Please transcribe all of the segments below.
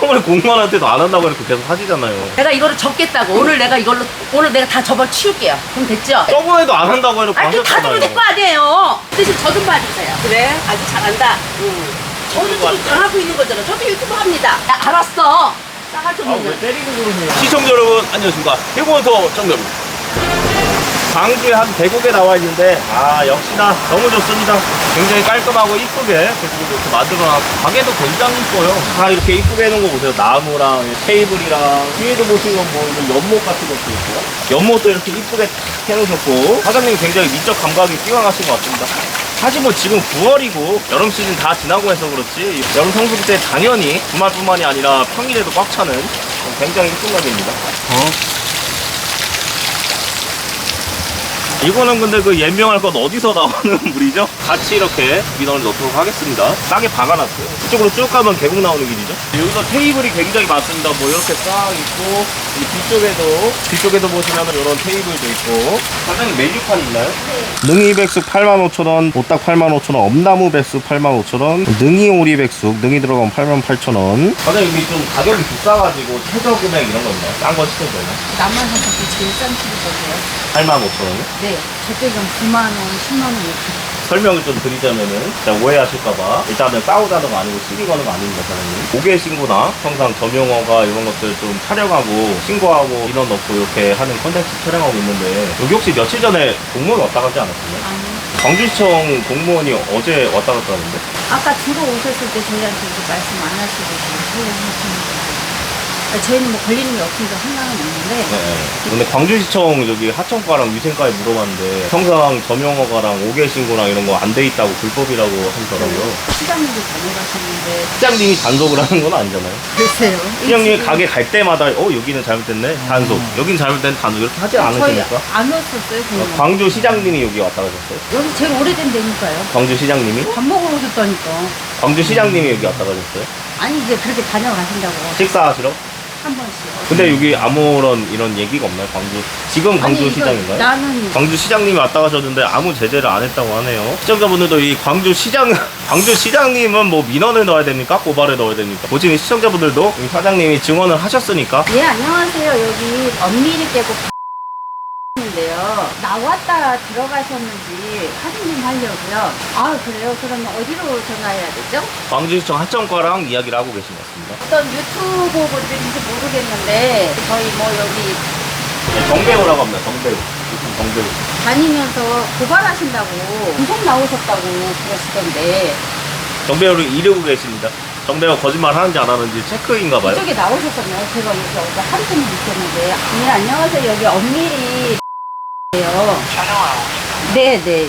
시청을 공무원한테도 안 한다고 이렇게 계속 하시잖아요. 내가 이거를 접겠다고 오늘 내가 이걸로 오늘 내가 다 접어 치울게요. 그럼 됐죠? 저번에도 안 한다고 이렇게 아니 다 주면 될거 하셨잖아요. 아니에요. 대신 저 좀 봐주세요. 그래 아주 잘한다. 저도 지금 잘하고 있는 거잖아. 저도 유튜브 합니다. 야, 알았어. 싸갈 좀 있는. 때리고 그러세요? 시청자 여러분 안녕하십니까. 해고원터 정답입니다. 광주에 한 계곡에 나와 있는데 아 역시나 너무 좋습니다. 굉장히 깔끔하고 이쁘게 계곡을 이렇게 만들어놨고 가게도 굉장히 이뻐요. 다 이렇게 이쁘게 해놓은 거 보세요. 나무랑 테이블이랑 뒤에도 보시면 뭐 이런 연못 같은 것도 있고요. 연못도 이렇게 이쁘게 탁 해놓으셨고 사장님 굉장히 미적 감각이 뛰어나신 것 같습니다. 사실 뭐 지금 9월이고 여름 시즌 다 지나고 해서 그렇지 여름 성수기 때 당연히 주말뿐만이 아니라 평일에도 꽉 차는 굉장히 이쁜 가게입니다. 이거는 근데 그 예명할 것 어디서 나오는 물이죠? 같이 이렇게 민원을 넣도록 하겠습니다. 싸게 박아놨어요. 이쪽으로 쭉 가면 계곡 나오는 길이죠. 여기서 테이블이 굉장히 많습니다. 뭐 이렇게 싹 있고 이 뒤쪽에도 뒤쪽에도 보시면 이런 테이블도 있고 사장님 메뉴판 있나요? 능이 백숙 85,000원, 보딱 85,000원, 엄나무 백숙 85,000원, 능이 오리 백숙, 능이 들어가면 88,000원. 사장님 여기 좀 가격이 비싸가지고 최저 금액 이런 거 있나요? 싼 거 시켜줘요. 남한산적이 제일 싼 키로거든요. 85,000원이요? 네, 저쪽은 9만 원, 10만 원 이렇게. 설명을 좀 드리자면은 진짜 오해하실까봐 일단은 싸우자는 거 아니고 시비 거는 거 아닙니다 사장님 고개 신고나 평상 점용어가 이런 것들 좀 촬영하고 신고하고 인원 넣고 이렇게 하는 컨텐츠 촬영하고 있는데 여기 혹시 며칠 전에 공무원 왔다 가지 않았나요? 아니, 광주시청 공무원이 어제 왔다 갔다 하는데 아까 들어오셨을 때 저희한테 이렇게 말씀 안 하시고 설명하시는 거예요. 저희는 뭐 걸리는 게 없으니까 상관은 없는데 네. 근데 광주시청 저기 하청과랑 위생과에 물어봤는데 평상 점용어가랑 오개 신고랑 이런 거 안 돼 있다고 불법이라고 하더라고요 시장님도 다녀가셨는데 시장님이 단속을 하는 건 아니잖아요 글쎄요. 시장님이 일찍- 가게 갈 때마다 어 여기는 잘못됐네 단속 여긴 잘못된 단속 이렇게 하지 저희 않으십니까? 안 왔었어요. 어. 광주 시장님이 여기 왔다 가셨어요? 여기 제일 오래된 데니까요. 광주 시장님이? 밥 먹으러 오셨다니까. 광주 시장님이 여기 왔다 가셨어요? 아니 이제 그렇게 다녀가신다고 식사하시러? 한 번씩. 근데 여기 아무런 이런 얘기가 없나요? 광주 지금 광주 아니, 이거 시장인가요? 나는 광주 시장님이 왔다 가셨는데 아무 제재를 안 했다고 하네요. 시청자분들도 이 광주 시장 광주 시장님은 뭐 민원을 넣어야 됩니까? 고발을 넣어야 됩니까? 보시는 시청자분들도 이 사장님이 증언을 하셨으니까 예 안녕하세요 여기 엄밀히 깨고 나왔다 들어가셨는지 확인 좀 하려고요. 아 그래요? 그러면 어디로 전화해야 되죠? 광주시청 하청과랑 이야기를 하고 계신 것 같습니다. 어떤 유튜브 분들인지 모르겠는데 저희 뭐 여기 네, 정배우라고 합니다. 정배우. 유튜브 정배우. 다니면서 고발하신다고 방송 나오셨다고 그러시던데 정배우를 이르고 계십니다. 정배우 거짓말 하는지 안 하는지 체크인가 봐요. 이쪽에 나오셨었나요? 제가 여기 어제 하루 종일 있었는데 네 안녕하세요 여기 엄밀히 요 네, 네.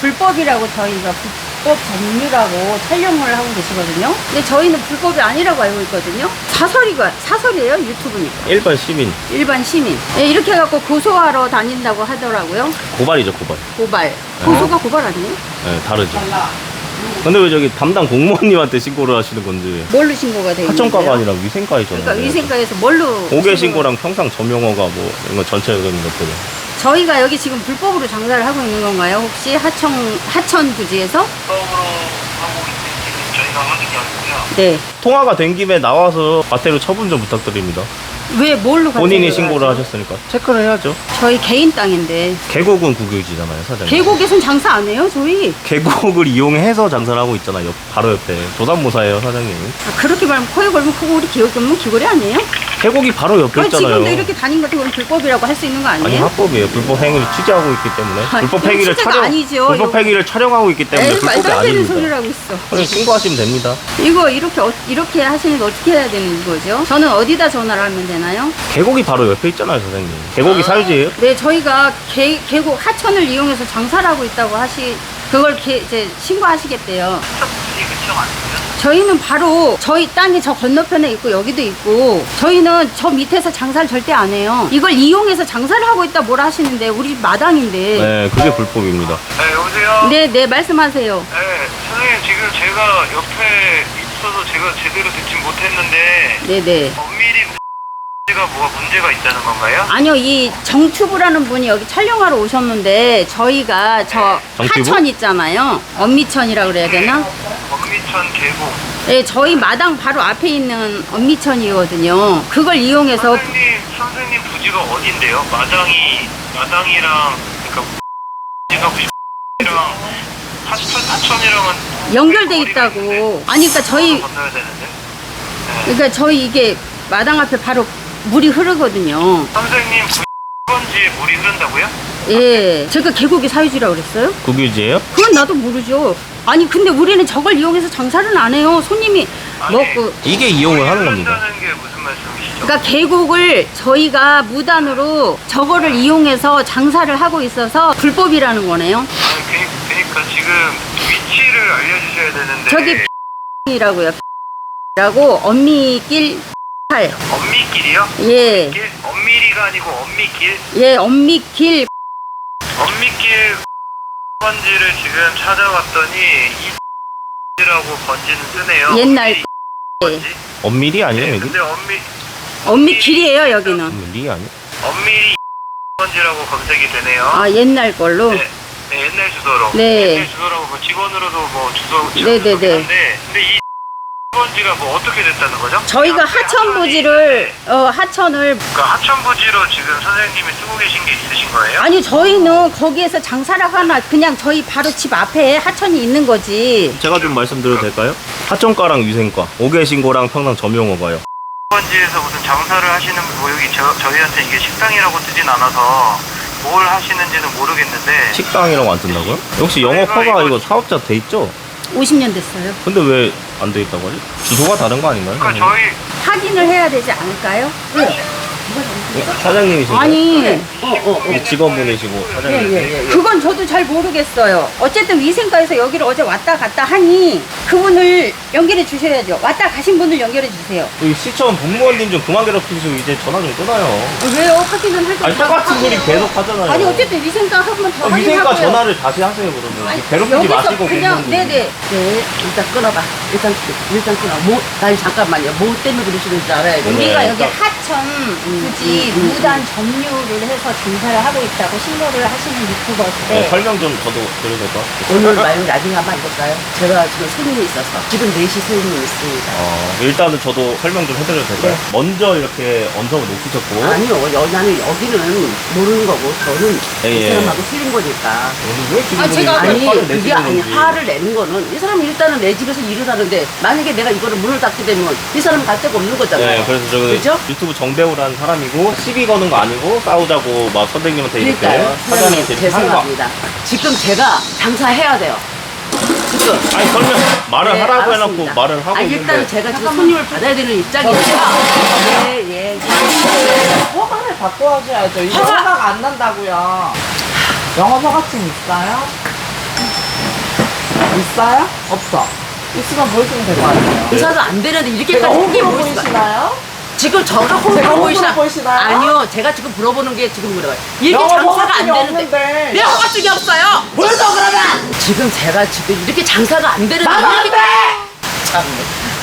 불법이라고 저희가 불법 종류라고 촬영을 하고 계시거든요. 근데 저희는 불법이 아니라고 알고 있거든요. 사설이가 사설이에요 유튜브니까. 일반 시민. 일반 시민. 예, 이렇게 해갖고 고소하러 다닌다고 하더라고요. 고발이죠, 고발. 고발. 고소가 고발 아니에요? 네, 다르죠. 근데 왜 저기 담당 공무원님한테 신고를 하시는 건지. 뭘로 신고가 돼 있는데요? 하청과가 아니라 위생과이잖아요. 그러니까 위생과에서 뭘로 고개 신고랑 평상 점용어가 뭐 이런 거 전체적인 것들은 저희가 여기 지금 불법으로 장사를 하고 있는 건가요? 혹시 하청 하천 부지에서? 법으로 하고 있는 저희가 확인이 아니고요. 네. 통화가 된 김에 나와서 과태료 처분 좀 부탁드립니다. 왜 뭘로 본인이 과태료를 신고를 하죠? 하셨으니까 체크를 해야죠. 저희 개인 땅인데 계곡은 국유지잖아요, 사장님. 계곡에선 장사 안 해요, 저희. 계곡을 이용해서 장사를 하고 있잖아요. 옆- 바로 옆에 조산모사예요, 사장님. 아, 그렇게 말하면 코에 걸면 코고 우리 기억이 없는 귀걸이 아니에요? 계곡이 바로 옆에 아니, 있잖아요. 지금도 이렇게 다닌 것도 불법이라고 할 수 있는 거 아니 아니에요? 합법이에요. 불법 행위를 취재하고 있기 때문에 아니, 불법 행위를 취재가 촬영 아니죠. 불법 이거- 행위를 촬영하고 있기 때문에 에이, 불법이 말도 안 되는 아닙니다. 하고 있어. 그냥 신고하시면 됩니다. 이거 이렇게 어, 이렇게 하시는 거 어떻게 해야 되는 거죠? 저는 어디다 전화를 하면 되나요? 계곡이 바로 옆에 있잖아요, 사장님. 계곡이 사유지예요? 네, 저희가 계, 계곡 하천을 이용해서 장사를 하고 있다고 하시 그걸 게, 이제 신고하시겠대요. 이 그쪽 아니고요. 저희는 바로 저희 땅이 저 건너편에 있고 여기도 있고 저희는 저 밑에서 장사를 절대 안 해요. 이걸 이용해서 장사를 하고 있다 뭐라 하시는데 우리 마당인데. 네, 그게 불법입니다. 네, 여보세요? 네, 네, 말씀하세요. 네, 선생님 지금 제가 옆에 있어서 제가 제대로 듣지 못했는데 네, 네. 엄밀히 가 뭐가 문제가 있다는 건가요? 아니요, 이 정튜브라는 분이 여기 촬영하러 오셨는데 저희가 저 정튜브? 하천 있잖아요. 엄미천이라 그래야 되나? 엄미천 계곡. 예, 저희 마당 바로 앞에 있는 엄미천이거든요. 그걸 이용해서 선생님 선생님 부지가 어딘데요? 마당이 마당이랑 그러니까 부지가 부지랑 하천 하천이랑은 연결돼 있다고. 아니, 그러니까 저희, 건너야 되는데. 네. 그러니까 저희 이게 마당 앞에 바로 물이 흐르거든요. 선생님 부지에 물이 흐른다고요? 예, 제가 계곡이 사유지라고 그랬어요? 국유지예요? 그건 나도 모르죠. 아니, 근데 우리는 저걸 이용해서 장사를 안 해요. 손님이 아니, 먹고. 이게 이용을 하는 겁니다. 흐른다는 게 무슨 말씀이시죠? 그러니까 계곡을 저희가 무단으로 저거를 이용해서 장사를 하고 있어서 불법이라는 거네요. 아니 그니- 그러니까 지금 위치를 알려주셔야 되는데 저기 이라고요. 라고 엄미길 8. 엄미길이요? 예. 길 엄미리가 아니고 엄미길 예, 엄미길 엄미길 번지를 지금 찾아봤더니 이라고 번지는 뜨네요. 옛날 번지. 엄밀히 아니에요 네, 여기? 근데 엄미 엄미길이에요, 여기는. 엄밀히 아니? 엄미리 번지라고 검색이 되네요. 아, 옛날 걸로. 네, 네, 옛날 주소로. 네. 옛날 주소라고 뭐 직원으로도 뭐 주소 네, 네, 네. 근데 이 번지가 뭐 어떻게 됐다는 거죠? 저희가 하천 부지를 있는데 어, 하천을 그 하천 부지로 지금 선생님이 쓰고 계신 게 있으신 거예요? 아니 저희는 거기에서 장사를 하나 그냥 저희 바로 집 앞에 하천이 있는 거지. 제가 좀 말씀드려도 될까요? 하천과랑 위생과, 오개신고랑 평당 점용어가요. 번지에서 무슨 장사를 하시는 뭐 여기 저, 저희한테 이게 식당이라고 뜨진 않아서 뭘 하시는지는 모르겠는데 식당이라고 안 뜬다고요? 역시 영업허가 이거 사업자 돼 있죠? 50년 됐어요. 근데 왜 안 돼 있다고 하지? 주소가 다른 거 아닌가요? 그러니까 저희 확인을 해야 되지 않을까요? 사장님이신가요? 아니, 어, 어, 어. 이 직원분이시고 사장님. 그건 저도 잘 모르겠어요. 어쨌든 위생과에서 여기를 어제 왔다 갔다 하니 그분을 연결해 주셔야죠. 왔다 가신 분을 연결해 주세요. 여기 시청 공무원님 좀 그만 괴롭히시고 이제 전화 좀 끊어요. 어, 왜요? 확인은 할 아니 거 똑같은 소리 계속 하잖아요. 아니 어쨌든 위생과 한번더 어, 위생과 확인하고요. 전화를 다시 하세요 그러면. 아니, 괴롭히지 여기서 마시고 그냥. 네네. 네, 일단 끊어봐. 일단, 일단 끊어. 뭐, 나 잠깐만요. 뭐 때문에 그러시는지 알아야 돼. 네, 우리가 여기 그러니까- 하천 굳이 음, 음, 무단 점유를 해서 장사를 하고 있다고 신고를 하시는 네, 유튜버인데 설명 좀 저도 드려도 될까? 오늘 말고 나중에 하면 안 될까요? 제가 지금 손님이 있어서. 지금 4시 손님이 있습니다. 어, 일단은 저도 설명 좀 해드려도 될까요? 네. 먼저 이렇게 언성을 높이셨고 아니요, 여, 나는 여기는 모르는 거고, 저는 예, 이 예. 사람하고 틀린 거니까. 오늘 왜 지금 아, 제가- 아니, 그게 아니. 화를 내는 거는, 이 사람이 일단은 내 집에서 일을 하는데, 만약에 내가 이거를 문을 닫게 되면, 이 사람은 갈 데가 없는 거잖아요. 네, 그래서 저 그죠? 유튜브 정배우라는 사람이고 시비 거는 거 아니고 싸우자고 막 선생님한테 이렇게 그러니까요. 사장님한테 사장님, 이렇게 하는 거. 죄송합니다. 지금 제가 장사해야 돼요. 지금. 아니 설명 말을 네, 하라고 알았습니다. 해놓고 말을 하고 아, 있는데 일단 제가 지금 손님을 받아야 되는 입장이니까. 예, 예. 예. 허가를 받고 하셔야죠. 이거 허가! 허가가 안 난다고요. 영업 허가증 있어요? 있어요? 없어. 있으면 보여주면 될 거 아니에요. 의사도 안 되는데 제가 이렇게까지 크게 홍보로 보이시나? 보이시나요? 지금 제가 홍보로 보이시나? 보이시나요? 아니요, 제가 지금 물어보는 게 지금 물어봐요. 이게 장사가 안 허가증이 되는데. 없는데. 내 허가증이 없어요! 보여줘 그러면! 지금 제가 지금 이렇게 장사가 안 되는데. 나도 안 이렇게- 돼! 참.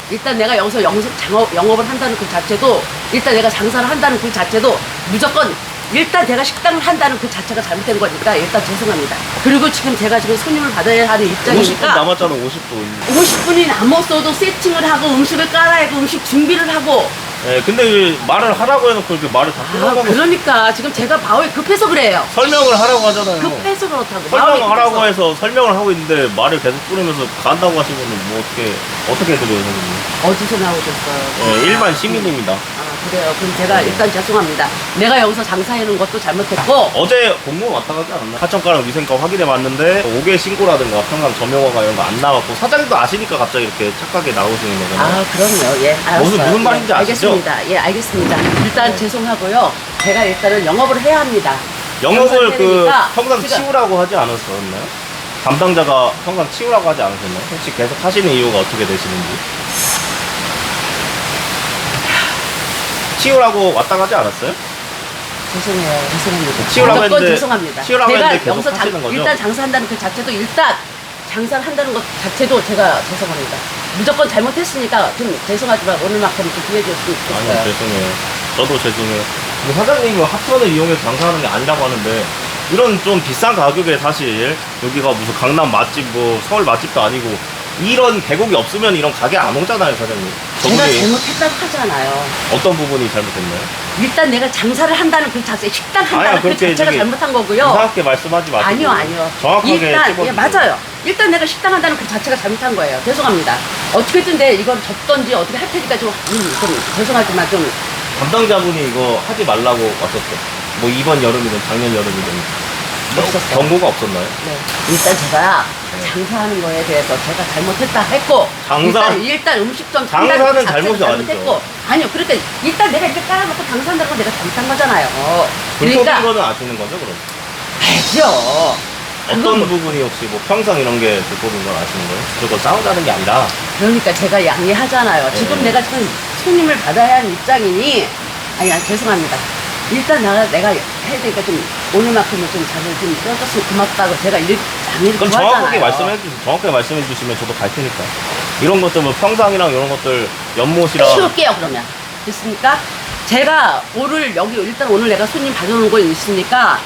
일단 내가 여기서 영업, 장업, 영업을 한다는 그 자체도 일단 내가 장사를 한다는 그 자체도 무조건 일단 제가 식당을 한다는 그 자체가 잘못된 거니까 일단 죄송합니다. 그리고 지금 제가 지금 손님을 받아야 하는 50분 입장이니까 남았잖아 50분 50분이 남았어도 세팅을 하고 음식을 깔아야 하고 음식 준비를 하고 네, 근데 왜 말을 하라고 해놓고 이렇게 말을 다 아, 끊어가고 그러니까 지금 제가 마음이 급해서 그래요. 설명을 하라고 하잖아요 급해서 그렇다고. 설명을 하라고 급해서. 해서 설명을 하고 있는데 말을 계속 끊으면서 간다고 하시면 뭐 어떻게 어떻게 해드려요 선생님 어디서 나오셨어요? 네, 일반 시민입니다 아 그래요. 그럼 제가 일단 죄송합니다. 내가 여기서 장사하는 것도 잘못했고 어제 공무원 왔다 가지 않았나? 하천가랑 위생과 확인해 봤는데 5개 신고라든가 평강 점용어가 이런 거 안 나왔고 사장님도 아시니까 갑자기 이렇게 착하게 나오시는 거잖아요 아 그럼요. 예. 알았어요. 무슨- 무슨 말인지 예, 아시죠? 알겠습니다. 예 알겠습니다. 일단 죄송하고요. 제가 일단은 영업을 해야 합니다. 영업을 그 장사해야 평강 되니까 치우라고 하지 않았었나요? 담당자가 평강 치우라고 하지 않으셨나요? 혹시 계속 하시는 이유가 어떻게 되시는지? 치우라고 왔다 가지 않았어요? 죄송해요. 죄송합니다. 치우라고 무조건 했는데- 죄송합니다. 치우라고 제가 했는데 여기서 장, 하시는 거죠? 일단 장사한다는 그 자체도 일단 장사를 한다는 것 자체도 제가 죄송합니다. 무조건 잘못했으니까 좀 죄송하지만 오늘만큼 좀 기회 줬으면 아니요 좋겠어요. 죄송해요 저도 죄송해요 근데 사장님은 하천을 이용해서 장사하는 게 아니라고 하는데 이런 좀 비싼 가격에 사실 여기가 무슨 강남 맛집 뭐 서울 맛집도 아니고 이런 대국이 없으면 이런 가게 안 오잖아요, 사장님. 제가 저분이 잘못했다고 하잖아요. 어떤 부분이 잘못했나요? 일단 내가 장사를 한다는 그 자체, 식당 아니요, 한다는 그 그렇게 자체가 저기 잘못한 거고요. 이상하게 말씀하지 마시고. 아니요, 아니요. 정확하게 일단, 찝어주세요. 예, 맞아요. 일단 내가 식당 한다는 그 자체가 잘못한 거예요. 죄송합니다. 어떻게든 내 이건 접던지 어떻게 할 테니까 좀, 음, 좀 죄송하지만 좀 담당자분이 이거 하지 말라고 왔었죠. 뭐 이번 여름이든 작년 여름이든 없었어요. 경고가 없었나요? 네. 일단 제가 네. 장사하는 거에 대해서 제가 잘못했다 했고 장사- 일단, 일단 음식점 장사는 자체를 잘못이 잘못했고 아니죠. 아니요 그러니까 일단 내가 이렇게 깔아놓고 장사한다는 건 내가 잘못한 거잖아요 불법인 그러니까 거는 아시는 거죠, 그럼? 알죠 어떤 그건 뭐- 부분이 혹시 뭐 평상 이런 게 불법인 건 아시는 거예요? 무조건 싸우자는 게 아니라 그러니까 제가 양해하잖아요 지금 네. 내가 지금 손님을 받아야 하는 입장이니 아니 아니 죄송합니다 일단 내가, 내가 해야 되니까 좀 오늘만큼은 좀 자를 좀 껴줬으면 고맙다고 제가 일, 양해를 그럼 정확하게 말씀해 주세요. 정확하게 말씀해 주시면 저도 갈 테니까. 이런 것들 뭐 평상이랑 이런 것들 연못이랑 치울게요 그러면 됐습니까? 제가 오늘 여기 일단 오늘 내가 손님 받아놓은 거 있으니까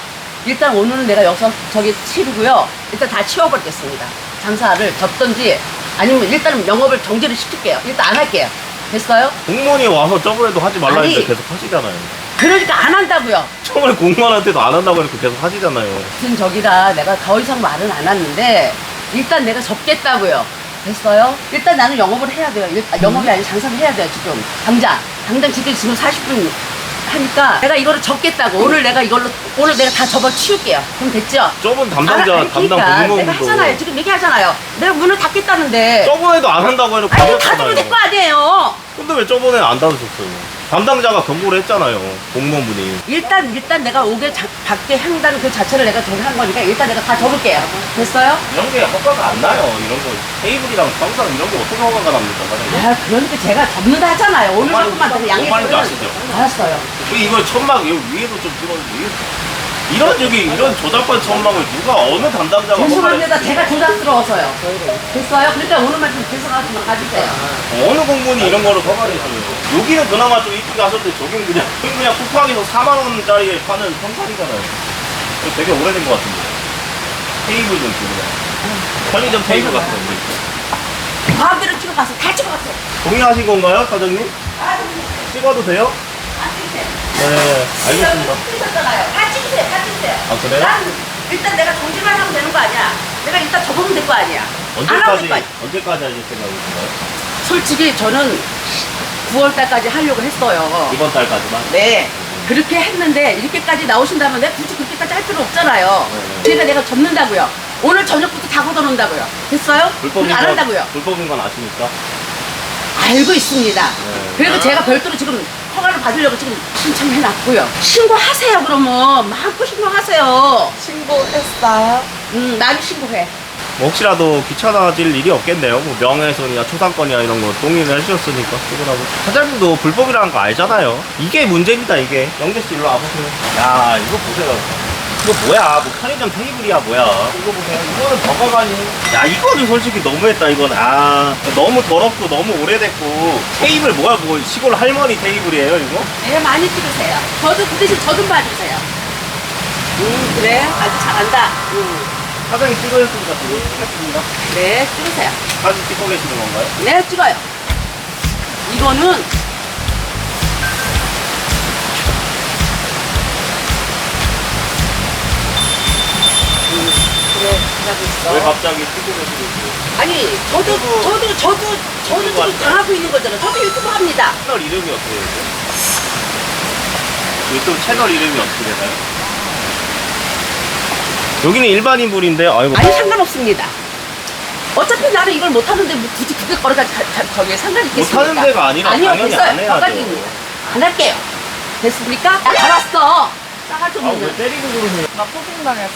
일단 오늘은 내가 여기서 저기 치르고요 일단 다 치워버리겠습니다 장사를 접던지 아니면 일단은 영업을 정지를 시킬게요 일단 안 할게요 됐어요? 공무원이 와서 저번에도 하지 말라. 했는데 계속 하시잖아요. 그러니까 안 한다고요. 처음에 공무원한테도 안 한다고 해놓고 계속 하시잖아요. 무슨 저기라 내가 더 이상 말은 안 했는데 일단 내가 접겠다고요. 됐어요? 일단 나는 영업을 해야 돼요. 일- 아, 영업이 아니라 장사를 해야 돼요 지금. 당장. 당장 지금 지금 40분 하니까 내가 이거를 접겠다고. 오늘 내가 이걸로 오늘 내가 다 접어 치울게요. 그럼 됐죠? 저번 담당자 알아- 아니, 담당 그러니까 내가 공무원도. 하잖아요. 지금 얘기하잖아요. 내가 문을 닫겠다는데. 저번에도 안 한다고 해놓고 아니 하셨잖아요. 닫으면 될거 아니에요. 근데 왜 저번에 안 닫으셨어요? 담당자가 경고를 했잖아요. 공무원분이. 일단 일단 내가 오게 자, 밖에 한다는 그 자체를 내가 저기 한 거니까 일단 내가 다 접을게요 됐어요? 이런 게 허가가 안 나요. 이런 거 테이블이랑 평상 이런 게 어떻게 허가가 납니까, 사장님? 아 그러니까 제가 접는다 하잖아요 오늘만큼만 뭔 내가 양해 말인지 좀 아시죠? 알았어요 이거 천막 여기 위에도 좀 찍어주세요. 이런 저기 이런 저작권 천막을 누가 어느 담당자가 죄송합니다 제가 조작스러워서요 됐어요? 그러니까 오늘만 좀 죄송하지만 가주세요? 어느 공무원이 이런 거를 허가를 해줘요? 여기는 그나마 좀 이쁘게 하셨는데 저긴 그냥 그냥 쿠팡에서 4만 원짜리에 파는 평상이잖아요. 이거 되게 오래된 것 같은데. 테이블 좀 주고. 편의점 테이블 같은 거. 마음대로 찍어 가서 다 찍어 갔어요 동의하신 건가요, 사장님? 찍어도 돼요? 다 찍으세요 네, 알겠습니다. 찍으셨잖아요 다 찍으세요 다 찍으세요 아, 그래요? 난 일단 내가 정지만 하면 되는 거 아니야 내가 일단 접으면 될 거 아니야 안 하면 언제까지, 될거 아니야 언제까지 하실 생각이신가요? 솔직히 저는 9월 달까지 하려고 했어요 이번 달까지만? 네. 그렇게 했는데 이렇게까지 나오신다면 내가 굳이 그렇게까지 할 필요 없잖아요. 네. 그러니까 내가 접는다고요. 오늘 저녁부터 다 걷어놓는다고요. 됐어요? 불법인 안 건, 한다고요. 불법인 건 아시니까? 알고 있습니다. 네. 그래서 제가 별도로 지금 받으려고 지금 신청해놨고요. 신고하세요 그러면 마음껏 신고하세요. 신고했어요. 음, 나도 신고해. 뭐 혹시라도 귀찮아질 일이 없겠네요. 뭐 명예훼손이나 초상권이나 이런 거 동의를 해주셨으니까 그거라고. 사장님도 불법이라는 거 알잖아요. 이게 문제입니다. 이게 영재 씨 일로 와보세요. 야 이거 보세요. 이거 뭐야? 뭐 편의점 테이블이야 뭐야? 이거 보세요. 이거는 버거가니. 야 이거는 솔직히 너무했다. 이건 아 너무 더럽고 너무 오래됐고 테이블 뭐야? 뭐 시골 할머니 테이블이에요 이거? 네, 많이 찍으세요. 저도 그 대신 저 좀 봐주세요. 음, 그래. 아주 잘한다. 음, 사장님 찍어줬으니까 찍겠습니다. 네, 찍으세요. 사진 찍고 계시는 건가요? 네, 찍어요. 이거는 하고 있어. 왜 갑자기 있어요? 아니, 저도, 유튜브- 저도, 저도, 저도 지금? 당하고 있는 거잖아. 저도 유튜브 합니다. 채널 이름이 어떻게 되세요? 유튜브 채널 이름이 어떻게 되나요? 여기는 일반인 분인데 아이고 아니, 상관없습니다. 어차피 나는 이걸 못 하는데 뭐 굳이 그게 걸어가 자- 자- 저기 상관이 있겠습니까? 못하는 데가 아니라 아니요, 당연히 됐어요. 안 해야죠. 안 할게요. 됐습니까? 야, 알았어. 싸가지 아, 왜 없는. 때리고 그러세요? 나 폭행당했어.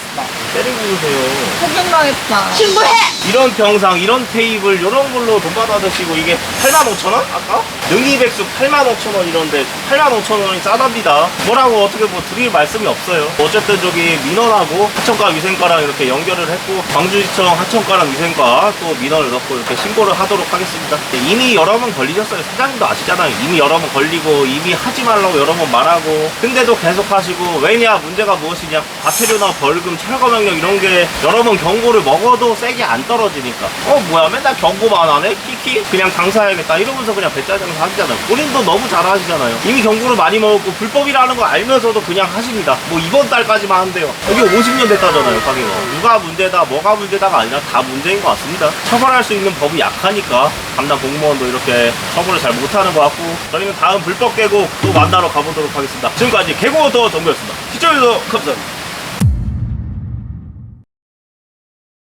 때리고 그러세요 폭행당했다. 신고해! 이런 병상 이런 테이블 이런 걸로 돈 받아 드시고 이게 8만 5천 원? 아까? 능이백숙 8만 5천 원 이런데 8만 5천 원이 싸답니다 뭐라고 어떻게 뭐 드릴 말씀이 없어요 어쨌든 저기 민원하고 하천과 위생과랑 이렇게 연결을 했고 광주시청 하천과랑 위생과 또 민원을 넣고 이렇게 신고를 하도록 하겠습니다 이미 여러 번 걸리셨어요 사장님도 아시잖아요 이미 여러 번 걸리고 이미 하지 말라고 여러 번 말하고 근데도 계속 하시고 왜냐 문제가 무엇이냐 다 과태료나 벌금, 철거 명령 이런 게 여러 번 경고를 먹어도 세게 안 떨어지니까. 어 뭐야 맨날 경고만 하네? 키키? 그냥 장사해야겠다. 이러면서 그냥 배짜 장사 하시잖아요. 본인도 너무 잘 하시잖아요. 이미 경고를 많이 먹었고 불법이라는 거 알면서도 그냥 하십니다. 뭐 이번 달까지만 한대요. 여기 50년 됐다잖아요 가게가. 누가 문제다 뭐가 문제다가 아니라 다 문제인 것 같습니다. 처벌할 수 있는 법이 약하니까 담당 공무원도 이렇게 처벌을 잘 못하는 것 같고 저희는 다음 불법 계곡 또 만나러 가보도록 하겠습니다. 지금까지 계곡워터 정보였습니다. 시청해주셔서 감사합니다